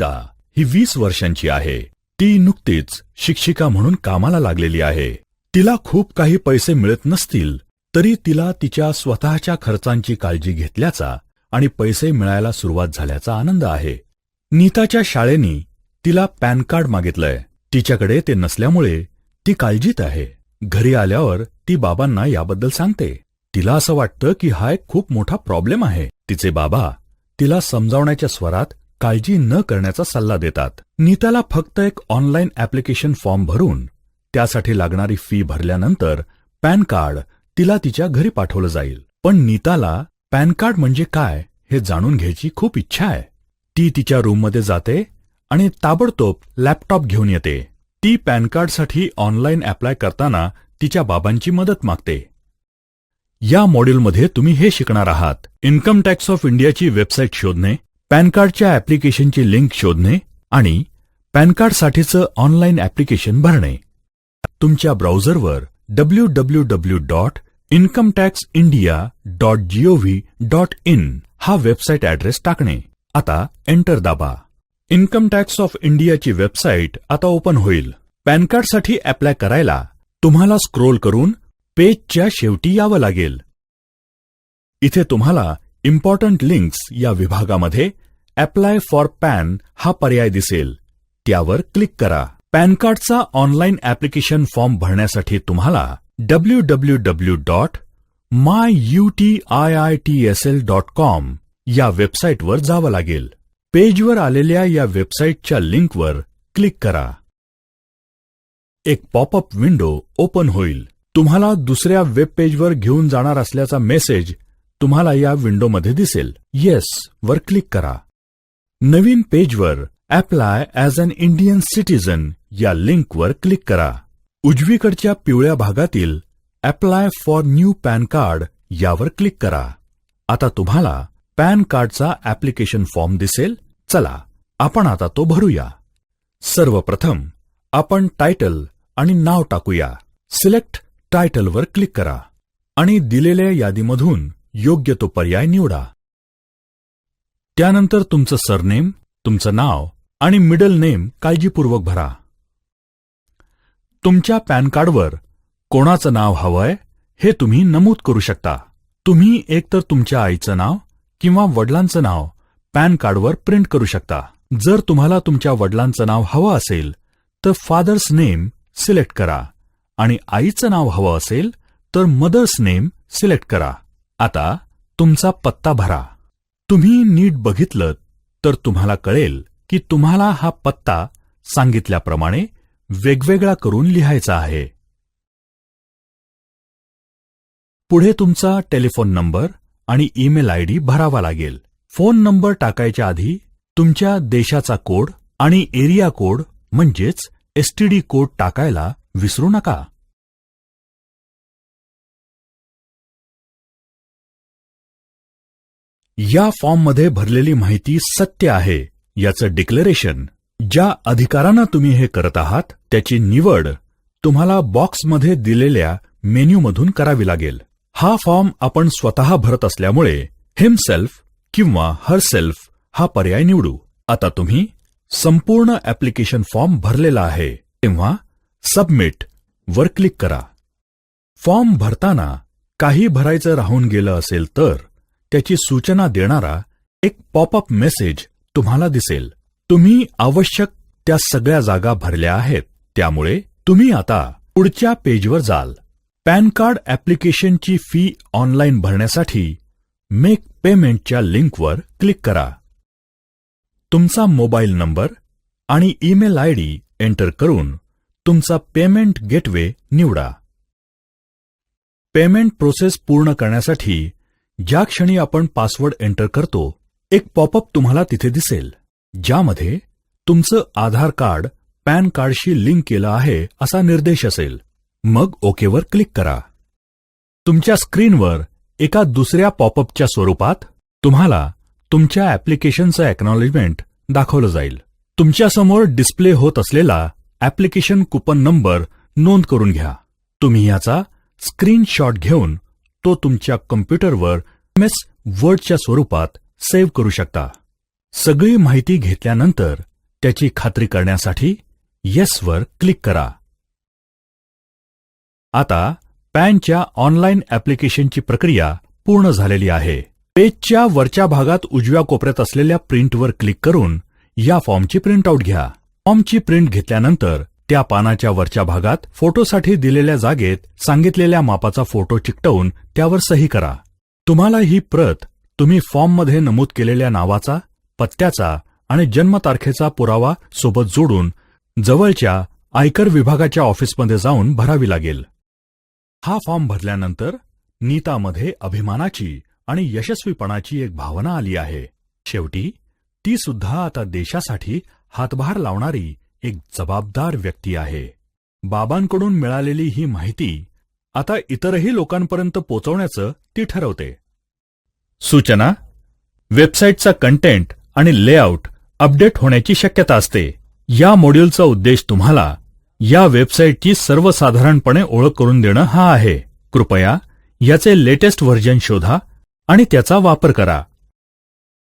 नीता ही वीस वर्षांची आहे. ती नुकतीच शिक्षिका म्हणून कामाला लागलेली आहे. तिला खूप काही पैसे मिळत नसतील तरी तिला तिच्या स्वतःच्या खर्चांची काळजी घेतल्याचा आणि पैसे मिळायला सुरुवात झाल्याचा आनंद आहे. नीताच्या शाळेनी तिला पॅन कार्ड मागितलंय. तिच्याकडे ते नसल्यामुळे ती काळजीत आहे. घरी आल्यावर ती बाबांना याबद्दल सांगते. तिला असं वाटतं की हा एक खूप मोठा प्रॉब्लेम आहे. तिचे बाबा तिला समजावण्याच्या स्वरात काळजी न करण्याचा सल्ला देतात. नीताला फक्त एक ऑनलाईन ऍप्लिकेशन फॉर्म भरून त्यासाठी लागणारी फी भरल्यानंतर पॅन कार्ड तिला तिच्या घरी पाठवलं जाईल. पण नीताला पॅन कार्ड म्हणजे काय हे जाणून घ्यायची खूप इच्छा आहे. ती तिच्या रूममध्ये जाते आणि ताबडतोब लॅपटॉप घेऊन येते. ती पॅन कार्डसाठी ऑनलाईन अप्लाय करताना तिच्या बाबांची मदत मागते. या मॉड्यूलमध्ये तुम्ही हे शिकणार आहात. इन्कम टॅक्स ऑफ इंडियाची वेबसाईट शोधणे पॅन कार्डच्या ऍप्लिकेशनची लिंक शोधणे आणि पॅन कार्डसाठीचं ऑनलाईन ॲप्लिकेशन भरणे. तुमच्या ब्राउझरवर W W W dot income tax India dot G O V dot in हा वेबसाईट ऍड्रेस टाकणे. आता एंटर दाबा. इन्कम टॅक्स ऑफ इंडियाची वेबसाईट आता ओपन होईल. पॅन कार्डसाठी अप्लाय करायला तुम्हाला स्क्रोल करून पेजच्या शेवटी यावं लागेल. इथे तुम्हाला इम्पॉर्टंट लिंक्स या विभागामध्ये अप्लाय फॉर पॅन हा पर्याय दिसेल. त्यावर क्लिक करा. पॅन कार्डचा ऑनलाईन ऍप्लिकेशन फॉर्म भरण्यासाठी तुम्हाला W W W dot my U T I I T S L dot com या वेबसाईटवर जावं लागेल पेजवर आलेल्या या वेबसाईटच्या लिंकवर क्लिक करा. एक पॉपअप विंडो ओपन होईल. तुम्हाला दुसऱ्या वेब पेजवर घेऊन जाणार असल्याचा मेसेज तुम्हाला या विंडोमध्ये दिसेल. येस वर क्लिक करा. नवीन पेजवर apply as an Indian citizen या लिंकवर क्लिक करा. उजवीकडच्या पिवळ्या भागातील apply for new PAN card यावर क्लिक करा. आता तुम्हाला पॅन कार्डचा ऍप्लिकेशन फॉर्म दिसेल. चला आपण आता तो भरूया. सर्वप्रथम आपण टायटल आणि नाव टाकूया. सिलेक्ट टायटलवर क्लिक करा. आणि दिलेल्या यादीमधून योग्य तो पर्याय निवडा. त्यानंतर तुमचं सरनेम तुमचं नाव आणि मिडल नेम काळजीपूर्वक भरा. तुमच्या पॅन कार्डवर कोणाचं नाव हवंय हे तुम्ही नमूद करू शकता. तुम्ही एकतर तुमच्या आईचं नाव किंवा वडिलांचं नाव पॅन कार्डवर प्रिंट करू शकता. जर तुम्हाला तुमच्या वडिलांचं नाव हवं असेल तर फादर्स नेम सिलेक्ट करा. आणि आईचं नाव हवं असेल तर मदर्स नेम सिलेक्ट करा. आता तुमचा पत्ता भरा. तुम्ही नीट बघितलं तर तुम्हाला कळेल की तुम्हाला हा पत्ता सांगितल्याप्रमाणे वेगवेगळा करून लिहायचा आहे. पुढे तुमचा टेलिफोन नंबर आणि ईमेल आय डी भरावा लागेल. फोन नंबर टाकायच्या आधी तुमच्या देशाचा कोड आणि एरिया कोड म्हणजेच एसटीडी कोड टाकायला विसरू नका. या फॉर्ममध्ये भरलेली माहिती सत्य आहे याचं डिक्लेरेशन ज्या अधिकारांना तुम्ही हे करत आहात त्याची निवड तुम्हाला बॉक्समध्ये दिलेल्या मेन्यूमधून करावी लागेल. हा फॉर्म आपण स्वतः भरत असल्यामुळे हिमसेल्फ किंवा हरसेल्फ हा पर्याय निवडू. आता तुम्ही संपूर्ण ऍप्लिकेशन फॉर्म भरलेला आहे तेव्हा सबमिट वर क्लिक करा. फॉर्म भरताना काही भरायचं राहून गेलं असेल तर त्याची सूचना देणारा एक पॉपअप मेसेज तुम्हाला दिसेल. तुम्ही आवश्यक त्या सगळ्या जागा भरल्या आहेत. त्यामुळे तुम्ही आता पुढच्या पेजवर जाल. पॅन कार्ड ऍप्लिकेशनची फी ऑनलाईन भरण्यासाठी मेक पेमेंटच्या लिंकवर क्लिक करा. तुमचा मोबाईल नंबर आणि ईमेल आयडी एंटर करून तुमचा पेमेंट गेटवे निवडा. पेमेंट प्रोसेस पूर्ण करण्यासाठी ज्या क्षणी आपण पासवर्ड एंटर करतो एक पॉपअप तुम्हाला तिथे दिसेल ज्यामध्ये तुमचं आधार कार्ड पॅन कार्डशी लिंक केलं आहे असा निर्देश असेल. मग ओकेवर क्लिक करा. तुमच्या स्क्रीनवर एका दुसऱ्या पॉपअपच्या स्वरूपात तुम्हाला तुमच्या ऍप्लिकेशनचं एक्नॉलेजमेंट दाखवलं जाईल. तुमच्यासमोर डिस्प्ले होत असलेला ऍप्लिकेशन कुपन नंबर नोंद करून घ्या. तुम्ही याचा स्क्रीनशॉट घेऊन तो तुमच्या कम्प्युटरवर एम एस वर्डच्या स्वरूपात सेव्ह करू शकता. सगळी माहिती घेतल्यानंतर त्याची खात्री करण्यासाठी येसवर क्लिक करा. आता पॅनच्या ऑनलाईन ऍप्लिकेशनची प्रक्रिया पूर्ण झालेली आहे. पेजच्या वरच्या भागात उजव्या कोपऱ्यात असलेल्या प्रिंटवर क्लिक करून या फॉर्मची प्रिंटआउट घ्या. फॉर्मची प्रिंट घेतल्यानंतर त्या पानाच्या वरच्या भागात फोटोसाठी दिलेल्या जागेत सांगितलेल्या मापाचा फोटो चिकटवून त्यावर सही करा. तुम्हाला ही प्रत तुम्ही फॉर्ममध्ये नमूद केलेल्या नावाचा पत्त्याचा आणि जन्मतारखेचा पुरावा सोबत जोडून जवळच्या आयकर विभागाच्या ऑफिसमध्ये जाऊन भरावी लागेल. हा फॉर्म भरल्यानंतर नीतामध्ये अभिमानाची आणि यशस्वीपणाची एक भावना आली आहे. शेवटी ती सुद्धा आता देशासाठी हातभार लावणारी एक जबाबदार व्यक्ती आहे. बाबांकडून मिळालेली ही माहिती आता इतरही लोकांपर्यंत पोचवण्याचं ती ठरवते. सूचना वेबसाईटचा कंटेंट आणि लेआउट अपडेट होण्याची शक्यता असते. या मॉड्यूलचा उद्देश तुम्हाला या वेबसाईटची सर्वसाधारणपणे ओळख करून देणं हा आहे. कृपया याचे लेटेस्ट व्हर्जन शोधा आणि त्याचा वापर करा.